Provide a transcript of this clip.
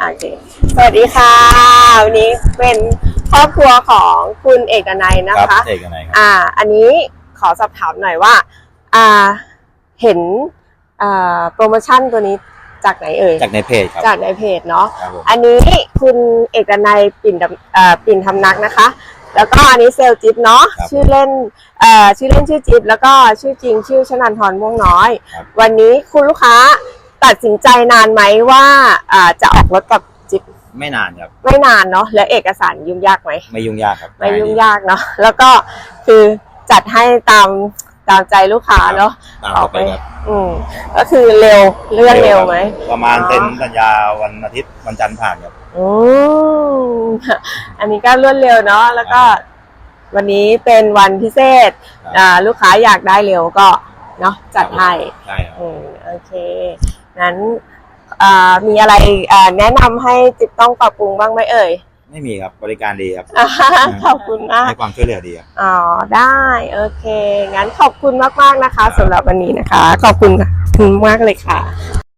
โอเคสวัสดีค่ะ วันนี้เป็นครอบครัวของคุณเอกนัยนะครัคะเอกอะไรครับ อ่า อันนี้ขอสอบถามหน่อยว่า อ่า เห็นอ่าโปรโมชั่นตัวนี้จากไหนเอ่ย จากในเพจครับจากในเพจเนาะ ครับผมอันนี้คุณเอกนัยปิ่นดำเอ่อปิ่นทำนักนะคะ แล้วก็อันนี้เซลลจิ๊บเนาะครับชื่อเล่นเอ่อชื่อเล่นชื่อจิ๊บแล้วก็ชื่อจริงชื่อชนันทรม่วงน้อย ครับวันนี้คุณลูกค้า ตัดสินใจนานไหมว่าอ่าจะออกรถกับจิ๊บไม่นานครับไม่นานเนาะแล้วเอกสารยุ่งยากไหมไม่ยุ่งยากครับไม่ยุ่งดียากเนาะแล้วก็คือจัดให้ตามตามใจลูกค้าเนาะตามออเข้ากไปไปครับอืมก็คือเร็วเรื่องเร็วไหมประมาณอ๋อเซ็นสัญญาวันอาทิตย์วันจันทร์ผ่านครับอืมอันนี้ก็รวดเร็วเนาะแล้วก็วันนี้เป็นวันพิเศษครับอ่าลูกค้าอยากได้เร็วก็ เนาะจัดให้ใช่ครับอืมโอเคงั้นอ่ามีอะไรอ่าแนะนำให้จิบต้องปรับปรุงบ้างไหมเอ่ย ไม่มีครับบริการดีครับอ่าขอบคุณมากให้ความช่วยเหลือดีครับอ๋อได้โอเค งั้นขอบคุณมากๆนะคะสำหรับวันนี้นะคะ ขอบคุณค่ะขอบคุณมากเลยค่ะ